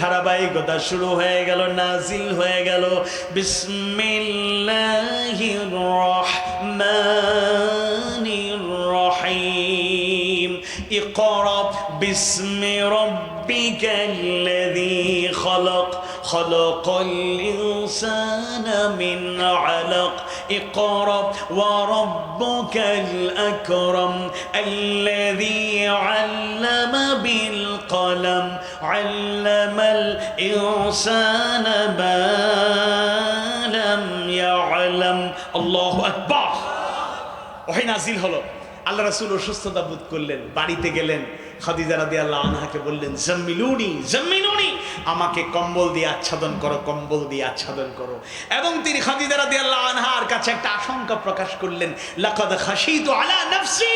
ধারাবাহিকতা শুরু হয়ে গেল নাজিল হয়ে গেল বিসমিল্লাহির রহমানির রহিম ইকরা বিসমি রাব্বিকাল্লাযী খলক خلق الإنسان من علق اقرأ وربك الأكرم الذي علم بالقلم علم الإنسان ما لم يعلم. الله أكبر. وحين أزيل هلو. আল্লাহ রাসূল অসুস্থতা বোধ করলেন, বাড়িতে গেলেন। খাদিজা রাদিয়াল্লাহু আনহাকে বললেন, জাম্মিলুনি জাম্মিলুনি, আমাকে কম্বল দিয়ে আচ্ছাদন করো, কম্বল দিয়ে আচ্ছাদন করো। এবং তিনি খাদিজা রাদিয়াল্লাহু আনহার কাছে একটা আশঙ্কা প্রকাশ করলেন, লাকাদ খাশিতু আলা নাফসি।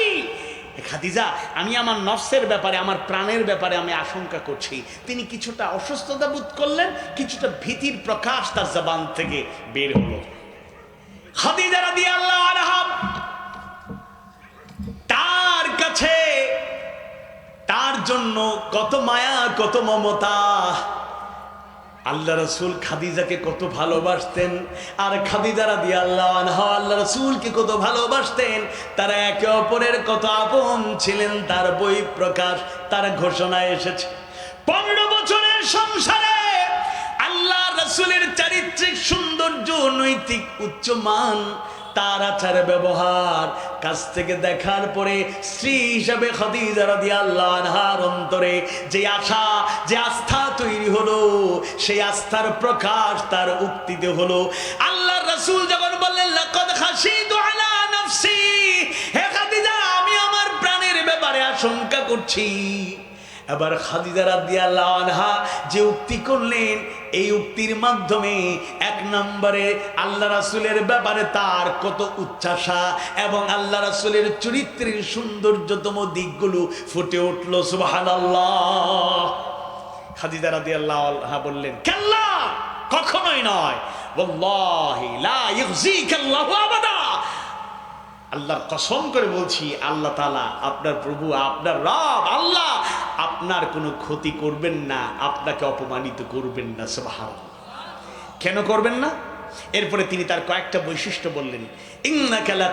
খাদিজা, আমি আমার নফসের ব্যাপারে, আমার প্রাণের ব্যাপারে আমি আশঙ্কা করছি। তিনি কিছুটা অসুস্থতা বোধ করলেন, কিছুটা ভীতির প্রকাশ তার জবান থেকে বের হলো। খাদিজা রাদিয়াল্লাহু আনহা কাছে তার জন্য কত মায়া, কত মমতা। আল্লাহ রসুল খাদিজাকে কত ভালোবাসতেন। আর খাদিজারা দিয়ে আল্লাহ আল্লাহ রসুলকে কত ভালোবাসতেন। তারা একে অপরের কত আপন ছিলেন, তার বই প্রকাশ, তার ঘোষণা এসেছে। পনেরো বছরের সংসারে আল্লাহ রসুলের চারিত্রিক সৌন্দর্য, নৈতিক উচ্চমান তার আচার ব্যবহার। কাছ থেকে দেখার পরে স্ত্রী হিসাবে অন্তরে যে আশা, যে আস্থা তৈরি হলো, সেই আস্থার প্রকাশ তার উক্তিতে হলো। আল্লাহ রাসূল যখন বললেন হে খাদিজা, আমি আমার প্রাণের ব্যাপারে আশঙ্কা করছি। এবার খাদিজা রাদিয়াল্লাহু আনহা যে উক্তি করলেন, এই উক্তির মাধ্যমে এক নম্বরে আল্লাহ রাসুলের ব্যাপারে তার কত উচ্ছ্বাসা এবং আল্লাহ রাসুলের চরিত্রের সৌন্দর্যতম দিকগুলো ফুটে উঠল, সুবহানাল্লাহ। খাদিজা রাদিয়াল্লাহু আনহা বললেন, কাল্লা, কখনোই নয়। আল্লাহর কসম করে বলছি, আল্লাহ তালা আপনার প্রভু, আপনার রব, আল্লাহ আপনার কোনো ক্ষতি করবেন না, আপনাকে অপমানিত করবেন না সুবহান কেন করবেন না? এরপরে তিনি তার কয়েকটা বৈশিষ্ট্য বললেন, ইন্নাকা লা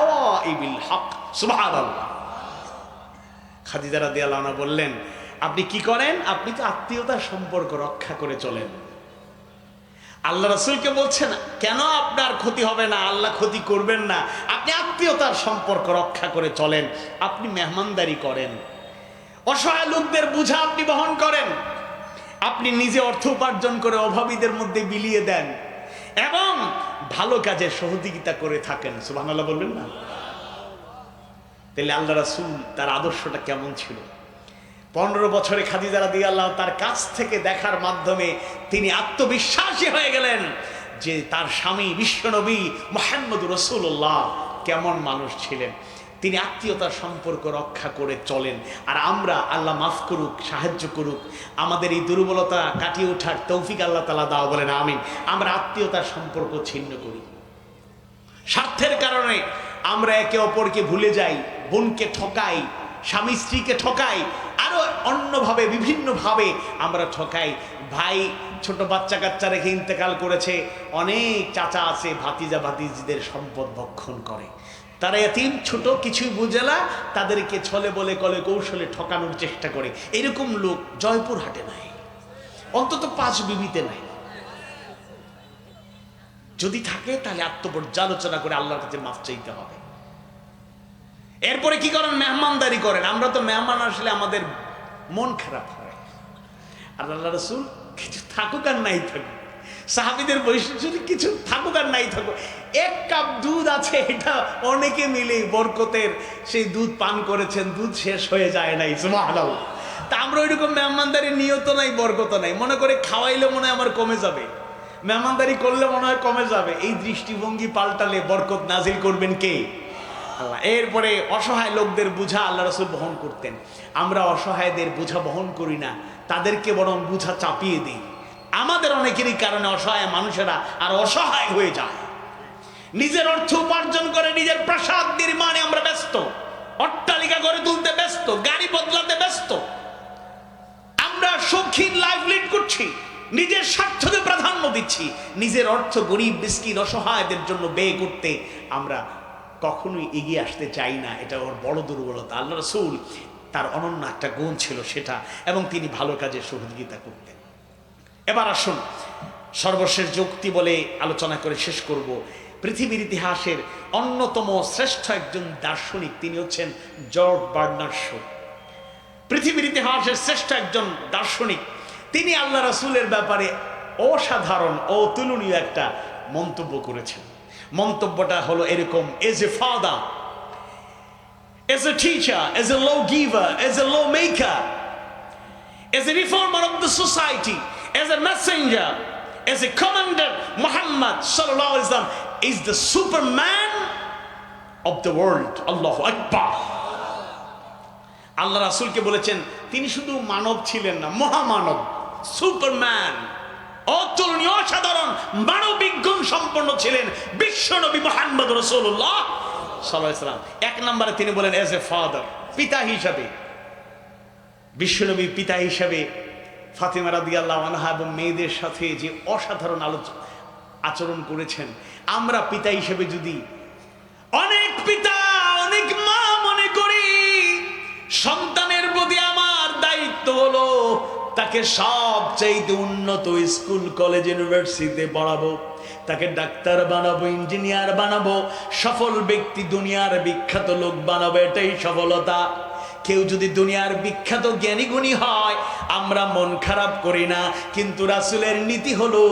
ওয়া বললেন, আপনি কি করেন? আপনি তো আত্মীয়তার সম্পর্ক রক্ষা করে চলেন। আল্লাহ রসুলকে বলছেন, কেন আপনার ক্ষতি হবে না? আল্লাহ ক্ষতি করবেন না। আপনি আত্মীয়তার সম্পর্ক রক্ষা করে চলেন। আপনি মেহমানদারি করেন। অসহায় লোকদের বোঝা আপনি বহন করেন। আপনি নিজে অর্থ উপার্জন করে অভাবীদের মধ্যে বিলিয়ে দেন। এবং ভালো কাজে সহযোগিতা করে থাকেন। সুবহানাল্লাহ বলবেন না? তাহলে আল্লাহ রাসূল তার আদর্শটা কেমন ছিল? পনেরো বছরে খাদিজারা দিয়ে আল্লাহ তার কাছ থেকে দেখার মাধ্যমে তিনি আত্মবিশ্বাসী হয়ে গেলেন যে তার স্বামী বিশ্বনবী মোহাম্মদ রসুল্লাহ কেমন মানুষ ছিলেন। তিনি আত্মীয়তার সম্পর্ক রক্ষা করে চলেন। আর আমরা আল্লাহ মাফ করুক, সাহায্য করুক, আমাদের এই দুর্বলতা কাটিয়ে ওঠার তৌফিক আল্লাহ তালা দাও বলেন, আমিন। আমরা আত্মীয়তার সম্পর্ক ছিন্ন করি। স্বার্থের কারণে আমরা একে অপরকে ভুলে যাই, বোনকে ঠকাই, স্বামী স্ত্রীকে ঠকাই অন্যভাবে, বিভিন্নভাবে আমরা ঠকাই। ভাই, ছোট বাচ্চা কাচ্চা রেখে ইন্তেকাল করেছে। অনেক চাচা আছে, ভাতিজা, ভাতিজিদের সম্পদ ভক্ষণ করে। তারা এতিম, ছোট, কিছুই বুঝে না। তাদেরকে ছলে বলে, কলে কৌশলে ঠকানোর চেষ্টা করে। এরকম লোক জয়পুর হাটে নাই। অন্তত পাঁচ বিবিতে নাই। যদি থাকে, তাহলে আত্মপর্যালোচনা করে আল্লাহর কাছে মাফ চাইতে হবে। এরপরে কি করেন? মেহমানদারি করেন। আমরা তো মেহমান আসলে আমাদের মন খারাপ হয়। আর আল্লাহ রসুল কিছু থাকুক আর নাই থাকুক। সাহাবিদের বৈশিষ্ট্য কিছু থাকুক আর নাই থাকুক। এক কাপ দুধ আছে, এটা অনেকে মিলে বরকতের সেই দুধ পান করেছেন, দুধ শেষ হয়ে যায় নাই, সুবহানাল্লাহ। তা আমরা ওইরকম মেহমানদারি নিয়ত নাই বরকত নাই। মনে করে খাওয়াইলে মনে হয় আমার কমে যাবে। মেহমানদারি করলে মনে হয় কমে যাবে। এই দৃষ্টিভঙ্গি পাল্টালে বরকত নাজিল করবেন কে? আল্লাহ। এরপরে অসহায় লোকদের বোঝা আল্লাহ রসুল বহন করতেন। আমরা অসহায়দের বোঝা বহন করি না, তাদেরকে বরং বোঝা চাপিয়ে দিই। আমাদের অনেকেরই কারণে অসহায় মানুষেরা আর অসহায় হয়ে যায়। নিজের অর্থ উপার্জন করে নিজের প্রাসাদ নির্মাণে আমরা ব্যস্ত। অট্টালিকা গড়ে তুলতে ব্যস্ত, গাড়ি বদলাতে ব্যস্ত। আমরা সৌখিন লাইফ লিড করছি, নিজের স্বার্থকে প্রাধান্য দিচ্ছি। নিজের অর্থ গরিব মিসকিন অসহায়দের জন্য ব্যয় করতে আমরা কখনোই এগিয়ে আসতে চাই না, এটা ওর বড় দুর্বলতা। আল্লাহ রসুল তার অনন্য একটা গুণ ছিল সেটা, এবং তিনি ভালো কাজে সহযোগিতা করতেন। এবার আসুন, সর্বশেষ যুক্তি বলে আলোচনা করে শেষ করব। পৃথিবীর ইতিহাসের অন্যতম শ্রেষ্ঠ একজন দার্শনিক, তিনি হচ্ছেন জর্জ বার্নার শো। পৃথিবীর ইতিহাসের শ্রেষ্ঠ একজন দার্শনিক, তিনি আল্লাহ রাসূলের ব্যাপারে অসাধারণ অতুলনীয় একটা মন্তব্য করেছেন। মন্তব্যটা হলো এরকম as a father as a teacher as a law giver as a law maker a reformer of the society, as a messenger, as a commander, Muhammad sallallahu alaihi wasallam is the superman of the world. Allahu Akbar. Allah রাসূলকে বলেছেন তিনি শুধু মানব ছিলেন না মহামানব Superman অতুলনীয় অসাধারণ মানবিক গুণ সম্পন্ন ছিলেন বিশ্বনবী মোহাম্মদ রসুল্লাহ সাল্লাম। এক নম্বরে তিনি বলেন এজ এ ফাদার পিতা হিসাবে। বিশ্বনবী পিতা হিসাবে ফাতেমা রাদিয়াল্লাহু আনহা এবং মেয়েদের সাথে যে অসাধারণ আলোচনা আচরণ করেছেন, আমরা পিতা হিসেবে যদি অনেক পিতা, অনেক মা মনে করি, সন্তানের প্রতি আমার দায়িত্ব হলো তাকে সবচেয়ে উন্নত স্কুল, কলেজ, ইউনিভার্সিটিতে পড়াবো। তাকে ডাক্তার বানাবো, ইঞ্জিনিয়ার বানাবো, সফল ব্যক্তি দুনিয়ার বিখ্যাত লোক বানাবো, এটাই সফলতা। কেউ যদি দুনিয়ার বিখ্যাত জ্ঞানী গুণী হয়, আমরা মন খারাপ করি না, কিন্তু রাসুলের নীতি হলো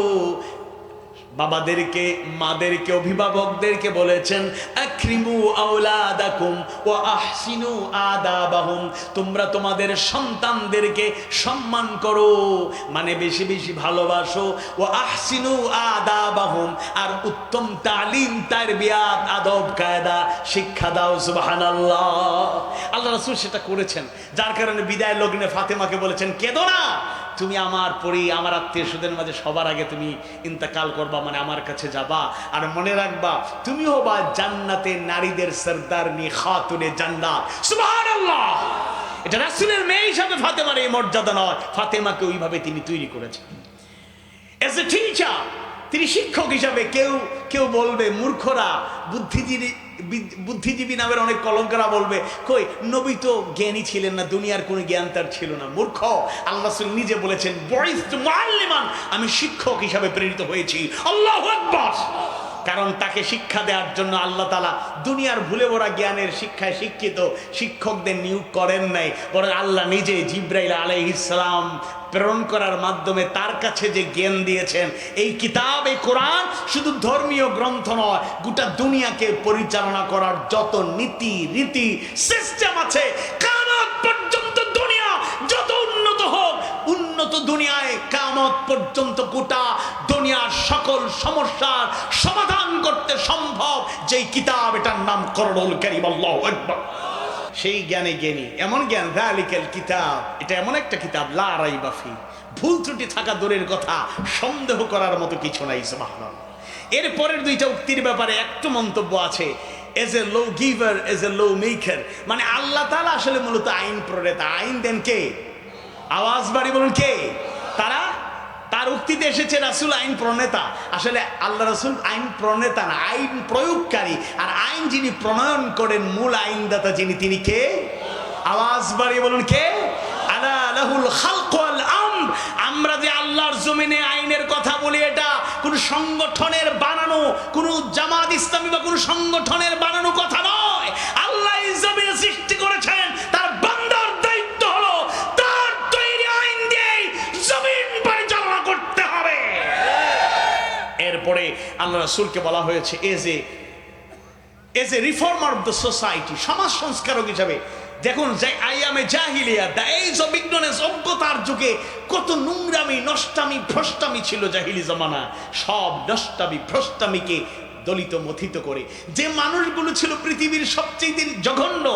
বাবাদেরকে, মাদেরকে, অভিভাবকদেরকে বলেছেন, আক্রিমু আওলাদাকুম ও আহসিনু আদাবাহুম। তোমরা তোমাদের সন্তানদেরকে সম্মান করো মানে বেশি বেশি ভালোবাসো। ও আহসিনু আদাবাহুম। আর উত্তম তালিম তার বিয়াদ আদব, কায়দা, শিক্ষা দাও, সুবহানাল্লাহ। আল্লাহ রাসূল সেটা করেছেন। যার কারণে বিদায় লগ্নে ফাতেমাকে বলেছেন, কেদো না তুমি আমার পরি, আমার আত্মীয় স্বজনের মাঝে সবার আগে তুমি ইন্তকাল করবা মানে আমার কাছে যাবা। আর মনে রাখবা, তুমি হবা জান্নাতে নারীদের সর্দার নি খাতুনে জান্নাত। সুবহানাল্লাহ! এটা রাসূলের মেয়ে হিসাবে ফাতেমার এই মর্যাদা নয়। ফাতেমাকে ওইভাবে তিনি তৈরি করেছেন। এজ এ টিচার তিনি শিক্ষক হিসাবে কেউ কেউ বলবে, মূর্খরা, বুদ্ধিজীবী বুদ্ধিজীবী নামের অনেক কলঙ্করা বলবে, কই, নবী তো জ্ঞানী ছিলেন না, দুনিয়ার কোনো জ্ঞান তার ছিল না, মূর্খ। আল্লাহ নিজে বলেছেন মুআল্লিমান আমি শিক্ষক হিসাবে প্রেরিত হয়েছি। আল্লাহ আকবার। কারণ তাকে শিক্ষা দেওয়ার জন্য আল্লাহ তালা দুনিয়ার ভুলে ভরা জ্ঞানের শিক্ষায় শিক্ষিত শিক্ষকদের নিয়োগ করেন নাই। বরং আল্লাহ নিজে জিব্রাইল আলাইহিসসালাম প্রেরণ করার মাধ্যমে তার কাছে যে জ্ঞান দিয়েছেন, এই কিতাব, এই কোরআন শুধু ধর্মীয় গ্রন্থ নয়, গোটা দুনিয়াকে পরিচালনা করার যত নীতি রীতি সিস্টেম আছে দুনিয়ায় কামত পর্যন্ত গোটা দুনিয়ার সকল সমস্যার সমাধান করতে সম্ভব। যেই কিতাব এটার নাম করণুল কারিম, আল্লাহু আকবার। সেই জ্ঞানে জ্ঞানী, এমন জ্ঞান ভ্যালিক্যাল কিতাব, এটা এমন একটা কিতাব, লা রাইবা ফি। ভুল ত্রুটি থাকা দূরের কথা, সন্দেহ করার মতো কিছু নাই, সুবহানাল্লাহ। এর পরের দুইটা উক্তির ব্যাপারে একটু মন্তব্য আছে। As a law giver as a law maker মানে আল্লাহ তাআলা আসলে মূলত আইন প্রণেতা। আইন দেন কে? আওয়াজ বাড়ি বলুন কে? তারা? তার উক্তিতে এসেছে রাসুল আইন প্রণেতা। আসলে আল্লাহ রাসুল আইন প্রণেতা না, আইন প্রয়োগকারী। আর আইন যিনি প্রণয়ন করেন, মূল আইনদাতা যিনি, তিনি কে? আওয়াজ বাড়িয়ে বলুন কে? আলা লাহুল খালক ওয়াল আমরা যে আল্লাহর জমিনে আইনের কথা বলি, এটা কোন সংগঠনের বানানো, কোন জামাত ইসলামী বা কোন সংগঠনের আল্লাহ রসুলকে বলা হয়েছে as a as a reformer of the society সমাজ সংস্কারক হিসাবে। দেখুন, যে আইয়ামে জাহিলিয়া দ্য এইজ অফ ইগনোরেন্স অজ্ঞতার যুগে কত নোংরামি, নষ্টামি, ভ্রষ্টামি ছিল জাহিলি জমানা সব নষ্টামি, ভ্রষ্টামিকে দলিত মথিত করে। যে মানুষগুলো ছিল পৃথিবীর সবচেয়ে জঘন্য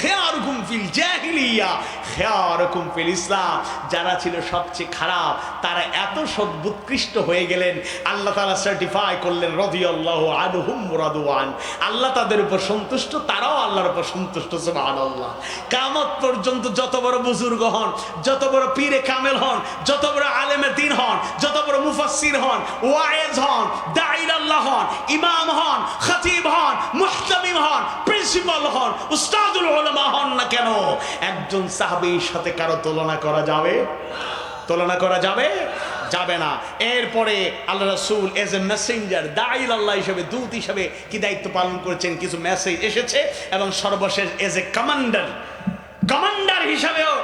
খেয়ার ঘুম ফিল জাহিলিয়া, খেয়ারকুম ফিল ইসলাম। যারা ছিল সবচেয়ে খারাপ, তারা এত সদ্বুৎকৃষ্ট হয়ে গেলেন, আল্লাহ তাআলা সার্টিফাই করলেন, রাদিয়াল্লাহু আনহুম রাদওয়ান। আল্লাহ তাদের উপর সন্তুষ্ট, তারাও আল্লাহর উপর সন্তুষ্ট, সুবহানাল্লাহ। কামত পর্যন্ত যত বড় বুজুর্গ হন, যত বড় পীরে কামেল হন, যত বড় আলেমে দিন হন, যত বড় মুফাসসির হন ওয়াইজ হন আল্লাহ হন, ইমাম হন, খতিব হন, মুহতামিম হন, প্রিন্সিপাল হন, উস্তাদুল উলামা হন না কেন? একজন সাহাবীর সাথে কারও তুলনা করা যাবে? তুলনা করা যাবে? যাবে না। এরপরে আল্লাহ রাসূল এজ এ মেসেঞ্জার দাইল আল্লাহ হিসেবে, দূত হিসেবে কি দায়িত্ব পালন করেছেন? কিছু মেসেজ এসেছে এবং সর্বশেষ এজ এ কমান্ডার কমান্ডার হিসাবেও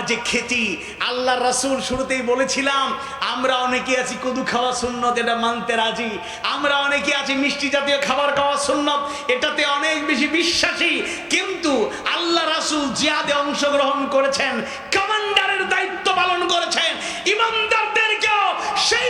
তার যে খেতি, আল্লাহ রাসূল শুরুতেই বলেছিলাম, আমরা অনেকে আছি কদু খাওয়া সুন্নত, এটা মানতে রাজি। আমরা অনেকে আছি মিষ্টি জাতীয় খাবার খাওয়া সুন্নত, এটাতে অনেক বেশি বিশ্বাসী। কিন্তু আল্লাহ রাসুল জিয়াদে অংশগ্রহণ করেছেন, কমান্ডারের দায়িত্ব পালন করেছেন, ইমানদারদেরকেও সেই